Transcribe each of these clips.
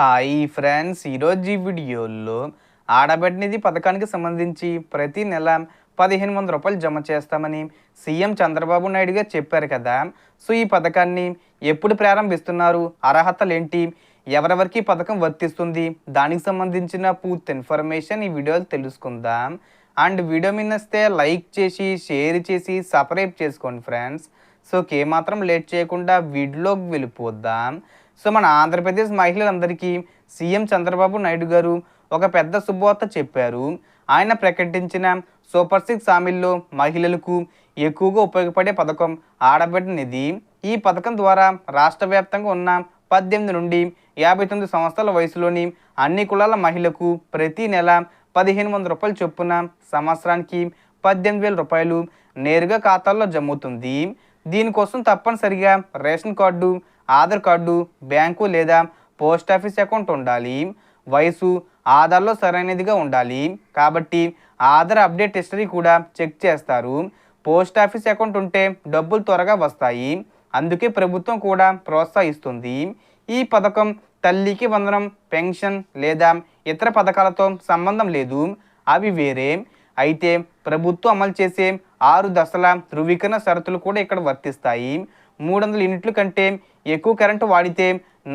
Hi friends ఈరోజు ఈ వీడియోలో ఆడబిడ్డనిధి పథకానికి సంబంధించి ప్రతి నెల పదిహేను వందల రూపాయలు జమ చేస్తామని సీఎం చంద్రబాబు నాయుడు గారు చెప్పారు కదా. సో ఈ పథకాన్ని ఎప్పుడు ప్రారంభిస్తున్నారు? అర్హతలు ఏంటి? ఎవరెవరికి ఈ పథకం వర్తిస్తుంది? దానికి సంబంధించిన పూర్తి ఇన్ఫర్మేషన్ ఈ వీడియోలో తెలుసుకుందాం. అండ్ వీడియో మిన్నస్తే లైక్ చేసి షేర్ చేసి సబ్స్క్రైబ్ చేసుకోండి ఫ్రెండ్స్. సో మాత్రం లేట్ చేయకుండా వీడియోకి వెళ్ళిపోద్దాం సో మన ఆంధ్రప్రదేశ్ మహిళలందరికీ సీఎం చంద్రబాబు నాయుడు గారు ఒక పెద్ద శుభవార్త చెప్పారు. ఆయన ప్రకటించిన సూపర్ సిక్స్ హామీల్లో మహిళలకు ఎక్కువగా ఉపయోగపడే పథకం ఆడబిడ్డ నిధి. ఈ పథకం ద్వారా రాష్ట్ర వ్యాప్తంగా ఉన్న పద్దెనిమిది నుండి యాభై తొమ్మిది సంవత్సరాల వయసులోని అన్ని కులాల మహిళకు ప్రతి నెల పదిహేను వందల రూపాయలు చొప్పున సంవత్సరానికి పద్దెనిమిది వేల రూపాయలు నేరుగా ఖాతాల్లో జమ్ముతుంది. దీనికోసం తప్పనిసరిగా ration card Aadhaar card bank లేదా పోస్ట్ ఆఫీస్ అకౌంట్ ఉండాలి. వయసు ఆధార్లో సరైనదిగా ఉండాలి. కాబట్టి ఆధార్ అప్డేట్ హిస్టరీ కూడా చెక్ చేస్తారు. పోస్ట్ ఆఫీస్ అకౌంట్ ఉంటే డబ్బులు త్వరగా వస్తాయి. అందుకే ప్రభుత్వం కూడా ప్రోత్సహిస్తుంది. ఈ పథకం తల్లికి వందనం పెన్షన్ లేదా ఇతర పథకాలతో సంబంధం లేదు. అవి వేరే. అయితే ప్రభుత్వం అమలు చేసే ఆరు దశల ధృవీకరణ షరతులు కూడా ఇక్కడ వర్తిస్తాయి. మూడు వందల యూనిట్ల కంటే ఎక్కువ కరెంటు వాడితే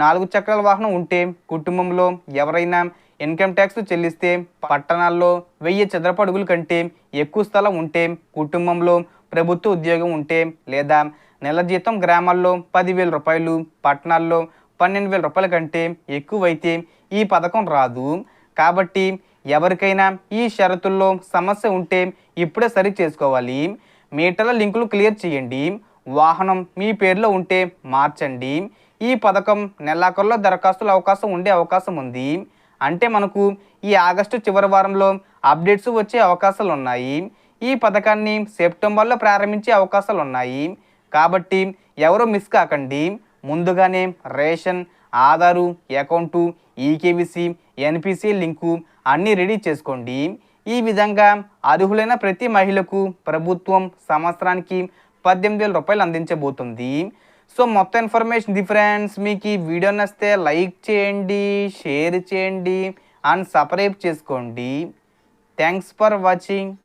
నాలుగు చక్రాల వాహనం ఉంటే కుటుంబంలో ఎవరైనా ఇన్కమ్ ట్యాక్స్ చెల్లిస్తే పట్టణాల్లో వెయ్యి చదరపు అడుగుల కంటే ఎక్కువ స్థలం ఉంటే కుటుంబంలో ప్రభుత్వ ఉద్యోగం ఉంటే లేదా నెల జీతం గ్రామాల్లో పదివేల రూపాయలు పట్టణాల్లో పన్నెండు వేల రూపాయల కంటే ఎక్కువైతే ఈ పథకం రాదు. కాబట్టి ఎవరికైనా ఈ షరతుల్లో సమస్య ఉంటే ఇప్పుడే సరి చేసుకోవాలి. మీటర్ల లింకులు క్లియర్ చేయండి. వాహనం మీ పేరులో ఉంటే మార్చండి. ఈ పథకం నెలాఖరులో దరఖాస్తుల అవకాశం ఉండే అవకాశం ఉంది. అంటే మనకు ఈ ఆగస్టు చివరి వారంలో అప్డేట్స్ వచ్చే అవకాశాలు ఉన్నాయి. ఈ పథకాన్ని సెప్టెంబర్లో ప్రారంభించే అవకాశాలు ఉన్నాయి. కాబట్టి ఎవరు మిస్ కాకండి. ముందుగానే రేషన్ ఆధారు అకౌంటు ఈకేబీసీ ఎన్పిసి లింకు అన్నీ రెడీ చేసుకోండి. ఈ విధంగా అర్హులైన ప్రతి మహిళకు ప్రభుత్వం సంవత్సరానికి పద్దెనిమిది వేల రూపాయలు అందించబోతుంది. సో మొత్తం ఇన్ఫర్మేషన్ డిఫరెన్స్ మీకు ఈ వీడియో నచ్చితే లైక్ చేయండి షేర్ చేయండి అండ్ సబ్స్క్రైబ్ చేసుకోండి. Thanks for watching.